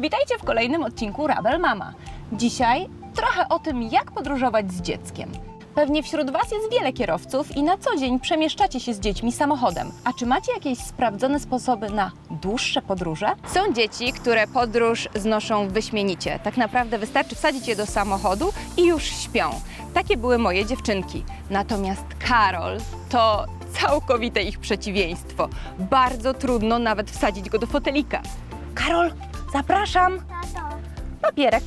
Witajcie w kolejnym odcinku Rabel Mama. Dzisiaj trochę o tym, jak podróżować z dzieckiem. Pewnie wśród Was jest wiele kierowców i na co dzień przemieszczacie się z dziećmi samochodem. A czy macie jakieś sprawdzone sposoby na dłuższe podróże? Są dzieci, które podróż znoszą wyśmienicie. Tak naprawdę wystarczy wsadzić je do samochodu i już śpią. Takie były moje dziewczynki. Natomiast Karol to całkowite ich przeciwieństwo. Bardzo trudno nawet wsadzić go do fotelika. Karol, zapraszam. Papierek.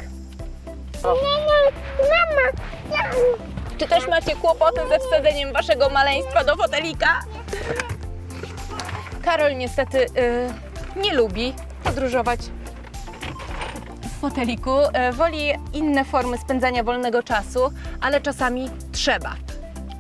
Czy też macie kłopoty ze wsadzeniem waszego maleństwa do fotelika? Karol niestety y, nie lubi podróżować w foteliku. Y, woli inne formy spędzania wolnego czasu, ale czasami trzeba.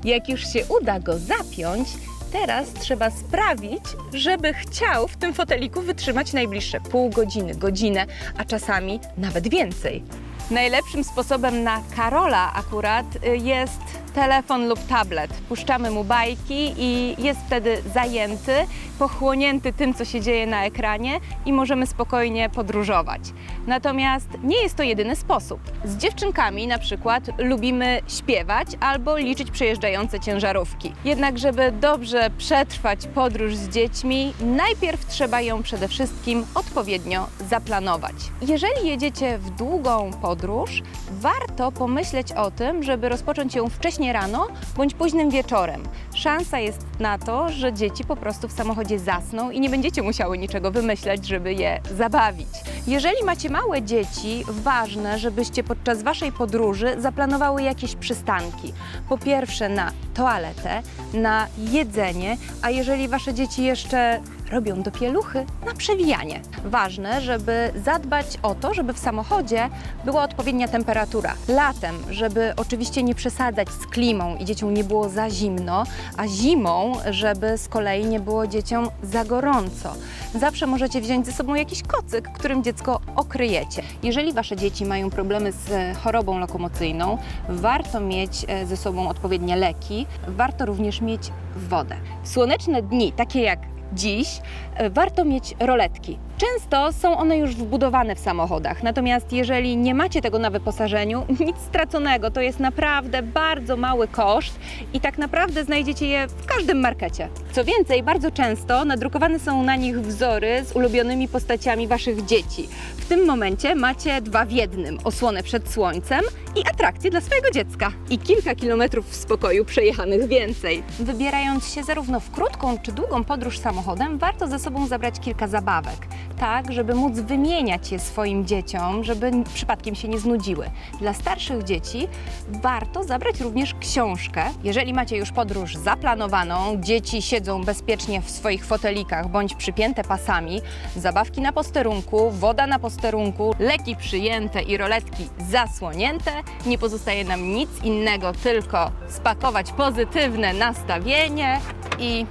Jak już się uda go zapiąć, teraz trzeba sprawić, żeby chciał w tym foteliku wytrzymać najbliższe pół godziny, godzinę, a czasami nawet więcej. Najlepszym sposobem na Karola akurat y, jest telefon lub tablet. Puszczamy mu bajki i jest wtedy zajęty, pochłonięty tym, co się dzieje na ekranie i możemy spokojnie podróżować. Natomiast nie jest to jedyny sposób. Z dziewczynkami na przykład lubimy śpiewać albo liczyć przejeżdżające ciężarówki. Jednak, żeby dobrze przetrwać podróż z dziećmi, najpierw trzeba ją przede wszystkim odpowiednio zaplanować. Jeżeli jedziecie w długą podróż, warto pomyśleć o tym, żeby rozpocząć ją wcześniej rano bądź późnym wieczorem. Szansa jest na to, że dzieci po prostu w samochodzie zasną i nie będziecie musiały niczego wymyślać, żeby je zabawić. Jeżeli macie małe dzieci, ważne, żebyście podczas waszej podróży zaplanowały jakieś przystanki. Po pierwsze na toaletę, na jedzenie, a jeżeli wasze dzieci jeszcze robią do pieluchy, na przewijanie. Ważne, żeby zadbać o to, żeby w samochodzie była odpowiednia temperatura. Latem, żeby oczywiście nie przesadzać z klimą i dzieciom nie było za zimno, a zimą, żeby z kolei nie było dzieciom za gorąco. Zawsze możecie wziąć ze sobą jakiś kocyk, którym dziecko okryjecie. Jeżeli wasze dzieci mają problemy z chorobą lokomocyjną, warto mieć e, ze sobą odpowiednie leki, warto również mieć wodę. W słoneczne dni, takie jak dziś, e, warto mieć roletki. Często są one już wbudowane w samochodach, natomiast jeżeli nie macie tego na wyposażeniu, nic straconego, to jest naprawdę bardzo mały koszt i tak naprawdę znajdziecie je w każdym markecie. Co więcej, bardzo często nadrukowane są na nich wzory z ulubionymi postaciami waszych dzieci. W tym momencie macie dwa w jednym: osłonę przed słońcem i atrakcję dla swojego dziecka. I kilka kilometrów w spokoju przejechanych więcej. Wybierając się zarówno w krótką czy długą podróż samochodem, warto ze sobą zabrać kilka zabawek, tak żeby móc wymieniać je swoim dzieciom, żeby przypadkiem się nie znudziły. Dla starszych dzieci warto zabrać również książkę. Jeżeli macie już podróż zaplanowaną, dzieci siedzą bezpiecznie w swoich fotelikach bądź przypięte pasami, zabawki na posterunku, woda na posterunku, leki przyjęte i roletki zasłonięte, nie pozostaje nam nic innego, tylko spakować pozytywne nastawienie i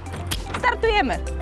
startujemy!